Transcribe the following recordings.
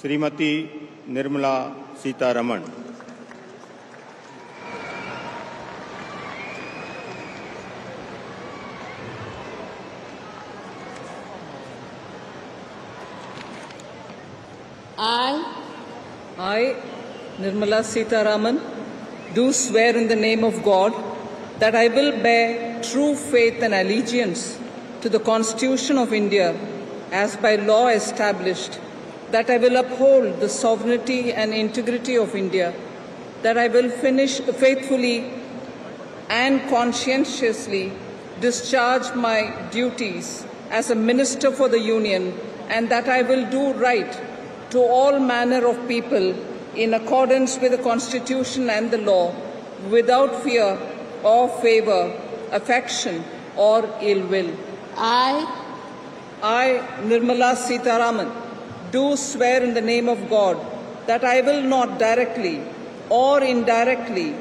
Shrimati Nirmala Sitharaman I, I, Nirmala Sitaraman, do swear in the name of God that I will bear true faith and allegiance to the Constitution of India as by law established, that I will uphold the sovereignty and integrity of India, that I will finish faithfully and conscientiously discharge my duties as a minister for the Union, and that I will do right to all manner of people in accordance with the Constitution and the law, without fear or favor, affection or ill will. I, I, Nirmala Sitaraman, do swear in the name of God that I will not directly or indirectly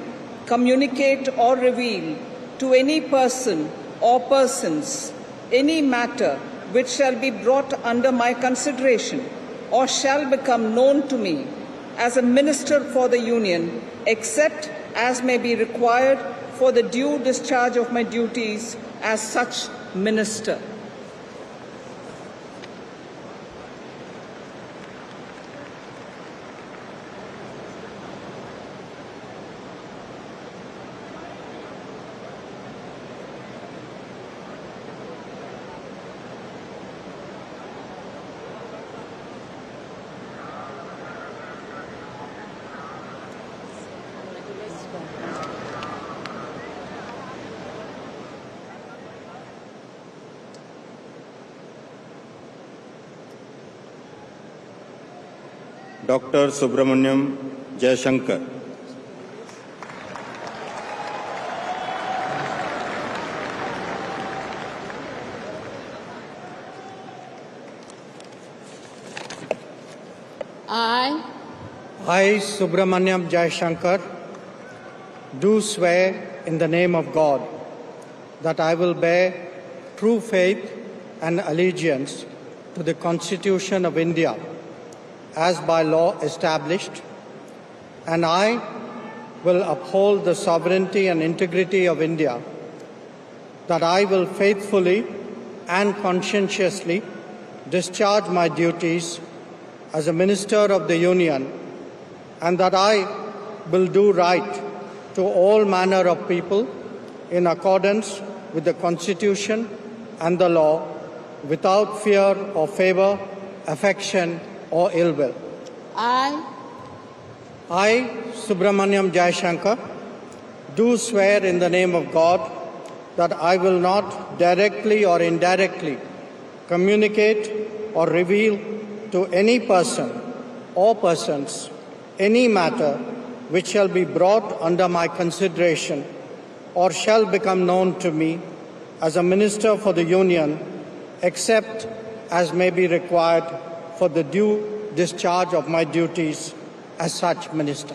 communicate or reveal to any person or persons any matter which shall be brought under my consideration or shall become known to me as a minister for the Union, except as may be required for the due discharge of my duties as such minister. Doctor Subramaniam Jaishankar I, I, Subramanyam Shankar, do swear in the name of God that I will bear true faith and allegiance to the Constitution of India as by law established, and I will uphold the sovereignty and integrity of India, that I will faithfully and conscientiously discharge my duties as a minister of the Union, and that I will do right to all manner of people in accordance with the Constitution and the law, without fear or favor, affection or ill will. I, I, Subramanyam Jayashankar, do swear in the name of God that I will not directly or indirectly communicate or reveal to any person or persons any matter which shall be brought under my consideration or shall become known to me as a minister for the Union, except as may be required for the due discharge of my duties as such minister.